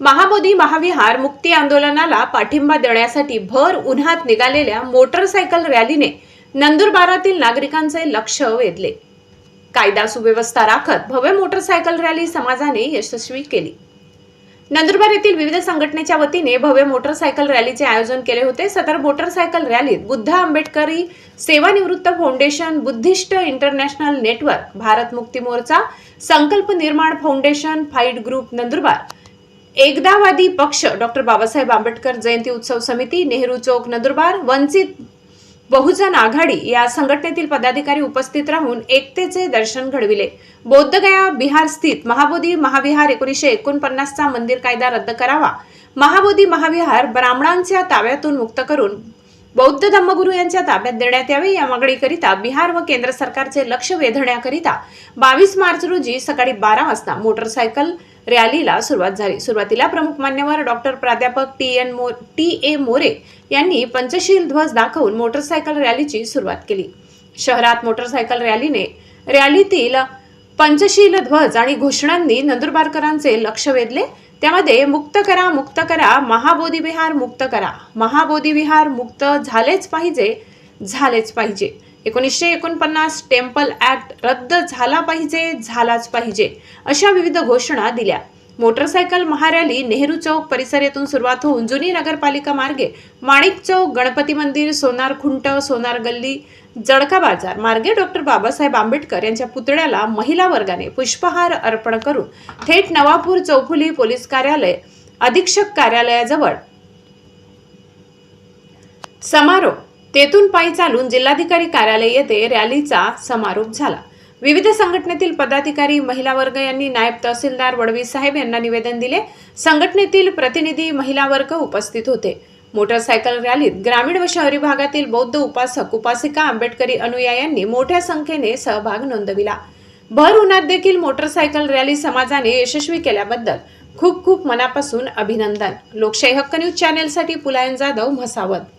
महाबोधी महाविहार मुक्ती आंदोलनाला पाठिंबा देण्यासाठी भर उन्हात निघालेल्या मोटरसायकल रॅलीने नंदुरबारातील नागरिकांचे लक्ष वेधले. कायदा सुव्यवस्था राखत भव्य मोटरसायकल रॅली समाजाने यशस्वी केली. नंदुरबार येथील विविध संघटनेच्या वतीने भव्य मोटरसायकल रॅलीचे आयोजन केले होते. सदर मोटरसायकल रॅलीत बुद्ध आंबेडकरी सेवानिवृत्त foundation Buddhist international network Bharat Mukti Morcha Sankalp Nirman foundation fight group Nandurbar एकदावादी पक्ष डॉक्टर बाबासाहेब आंबेडकर जयंती उत्सव समिती नेहरू चौक नंदुरबार वंचित बहुजन आघाडी या संघटनेतील पदाधिकारी उपस्थित राहून एकतेचे दर्शन घडविले. बौद्धगया बिहार स्थित महाबोधी महाविहार एकोणीसशे एकोणपन्नासचा मंदिर कायदा रद्द करावा. महाबोधी महाविहार ब्राह्मणांच्या ताब्यातून मुक्त करून बौद्ध धम्मगुरू यांच्या ताब्यात देण्यात यावे या मागणीकरिता बिहार व केंद्र सरकारचे लक्ष वेधण्याकरिता बावीस मार्च रोजी सकाळी बारा वाजता मोटरसायकल रॅलीला सुरुवात झाली. सुरुवातीला प्रमुख मान्यवर डॉक्टर प्राध्यापक टी एन मो टी ए मोरे यांनी पंचशील ध्वज दाखवून मोटरसायकल रॅलीची सुरुवात केली. शहरात मोटरसायकल रॅलीने रॅलीतील पंचशील ध्वज आणि घोषणांनी नंदुरबारकरांचे लक्ष वेधले. त्यामध्ये मुक्त करा मुक्त करा महाबोधी विहार मुक्त करा. महाबोधी विहार मुक्त झालेच पाहिजे झालेच पाहिजे. एकोणीसशे एकोणपन्नास टेम्पल ऍक्ट रद्द झाला पाहिजे झालाच पाहिजे अशा विविध घोषणा दिल्या. मोटरसायकल महारॅली नेहरू चौक परिसर येथून सुरुवात होऊन जुनी नगरपालिका मार्गे माणिक चौक गणपती मंदिर सोनार खुंट सोनार गल्ली जडका बाजार मार्गे डॉक्टर बाबासाहेब आंबेडकर यांच्या पुतळ्याला महिला वर्गाने पुष्पहार अर्पण करून थेट नवापूर चौफुली पोलीस कार्यालय अधीक्षक कार्यालयाजवळ समारोप तेथून पायी चालून जिल्हाधिकारी कार्यालय येथे रॅलीचा समारोप झाला. विविध संघटनेतील पदाधिकारी महिला वर्ग यांनी नायब तहसीलदार वडवी साहेब यांना निवेदन दिले. संघटनेतील प्रतिनिधी महिला वर्ग उपस्थित होते. मोटरसायकल रॅलीत ग्रामीण व शहरी भागातील बौद्ध उपासक उपासिका आंबेडकरी अनुयायांनी मोठ्या संख्येने सहभाग नोंदविला. भर उन्हात देखील मोटरसायकल रॅली समाजाने यशस्वी केल्याबद्दल खूप खूप मनापासून अभिनंदन. लोकशाही हक्क न्यूज चॅनेलसाठी पुलायन जाधव म्हसावत.